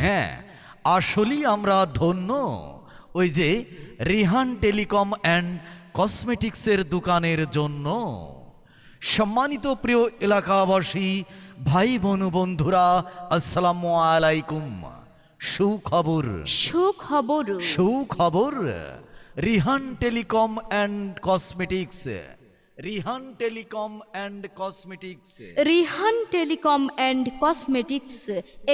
হ্যাঁ আসলেই আমরা ধন্য। ওই যে রিহান টেলিকম অ্যান্ড কসমেটিক্সের দোকানের জন্য। সম্মানিত প্রিয় এলাকাবাসী ভাই বোন বন্ধুরা আসসালামু আলাইকুম। সুখবর। সুখবর। সুখবর। Rihan telecom and cosmetics. Rihan telecom and cosmetics Rihan telecom and cosmetics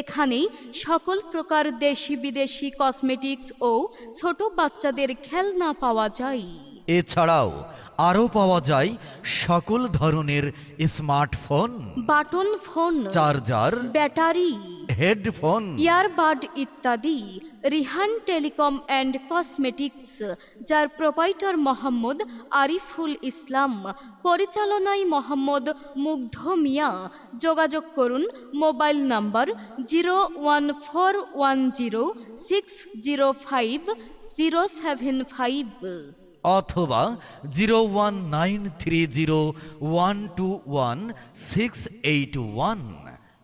এখানে সকল প্রকার দেশি বিদেশি কসমেটিক্স ও ছোট বাচ্চাদের খেলনা পাওয়া যায়। এছাড়াও আরও পাওয়া যায় সকল ধরনের smartphone button phone charger battery headphone earbud ইত্যাদি। রিহান টেলিকম অ্যান্ড কসমেটিক্স যার প্রোপাইটার মোহাম্মদ আরিফুল ইসলাম পরিচালনায় মোহাম্মদ মুগ্ধ মিয়া। যোগাযোগ করুন mobile number zero one four one zero six zero five zero seven five. অথবা জিরো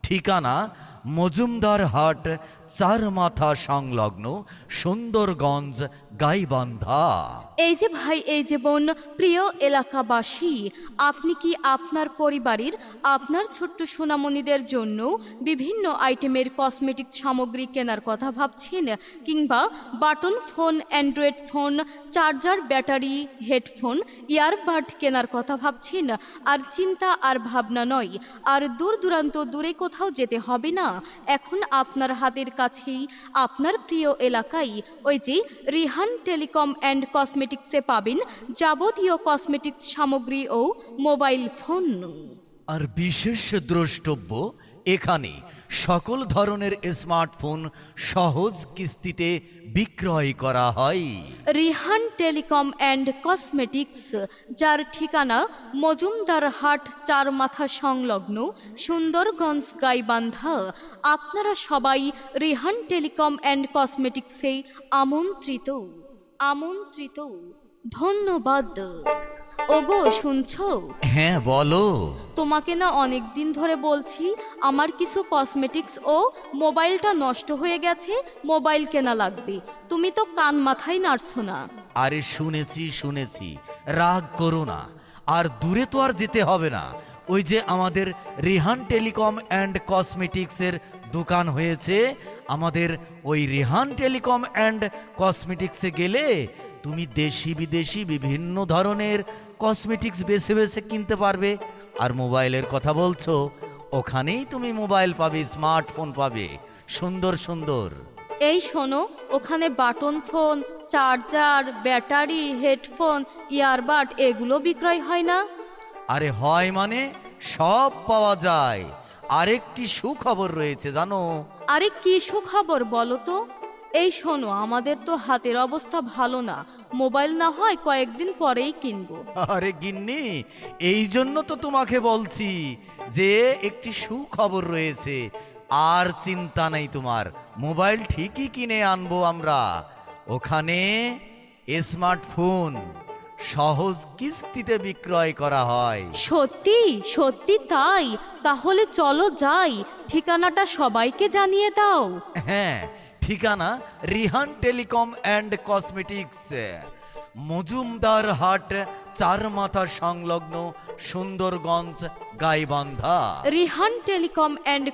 ঠিকানা মজুমদার হাট চার মাথা সংলগ্ন, সুন্দরগঞ্জ, গাইবান্ধা। এই যে ভাই, এই যে বোন, প্রিয় এলাকাবাসী, আপনি কি আপনার পরিবারের, আপনার ছোট্ট সোনামণিদের জন্য বিভিন্ন আইটেমের কসমেটিক সামগ্রী কেনার কথা ভাবছেন? কিংবা button phone, android phone, charger, battery, headphone, earbud কেনার কথা ভাবছেন? আর চিন্তা আর ভাবনা নয়, আর দূর দূরান্ত দূরে কোথাও যেতে হবে না। এখন আপনার হাতের কাছেই আপনার প্রিয় এলাকায় ওই যে রিহান টেলিকম অ্যান্ড কসমেটিক্সে পাবেন যাবতীয় কসমেটিক সামগ্রী ও মোবাইল ফোন। আর বিশেষ দ্রষ্টব্য এখানে সকল ধরনের স্মার্টফোন সহজ কিস্তিতে বিক্রয় করা হয়। রিহান টেলিকম অ্যান্ড কসমেটিক্স, যার ঠিকানা মজুমদার হাট চার মাথা সংলগ্ন সুন্দরগঞ্জ, গাইবান্ধা। আপনারা সবাই রিহান টেলিকম অ্যান্ড কসমেটিক্সে আমন্ত্রিত। আমন্ত্রিত। ধন্যবাদ। ওগো শুনছো? হ্যাঁ বলো। তোমাকে না অনেক দিন ধরে বলছি আমার কিছু কসমেটিক্স ও মোবাইলটা নষ্ট হয়ে গেছে মোবাইল কেনা লাগবে। তুমি তো কান মাথায় নাড়ছো না। আরে শুনেছি শুনেছি। রাগ করো না। আর দূরে তো আর যেতে হবে না। ওই যে আমাদের রিহান টেলিকম অ্যান্ড কসমেটিক্সের দোকান হয়েছে আমাদের ওই রিহান টেলিকম অ্যান্ড কসমেটিক্সে গেলে তুমি দেশি বিদেশি বিভিন্ন ধরনের কসমেটিক্স বেছে বেছে কিনতে পারবে। আর মোবাইলের কথা বলছো ওখানেই তুমি মোবাইল পাবে স্মার্টফোন পাবে। সুন্দর সুন্দর। এই শোনো ওখানে button phone charger battery headphone earbud এগুলো বিক্রয় হয় না? আরে হয় মানে সব পাওয়া যায়। আরেকটি সুখবর রয়েছে জানো? আরে কি সুখবর বলো তো? এই শোনো আমাদের তো হাতের অবস্থা ভালো না। মোবাইল না হয় কয়েকদিন পরেই কিনবো। আরে গিন্নি এই জন্য তো তোমাকে বলছি যে একটি সুখবর রয়েছে। আর চিন্তা নেই তোমার মোবাইল ঠিকই কিনে আনব আমরা। ওখানে স্মার্টফোন সহজ কিস্তিতে বিক্রয় করা হয়। সত্যি? সত্যি তাই? তাহলে চলো যাই ঠিকানাটা সবাইকে জানিয়ে দাও। হ্যাঁ ঠিকানা Rihan telecom and cosmetics Majumdar Hat চার মাথা সংলগ্ন Sundarganj, Gaibandha. Rihan telecom and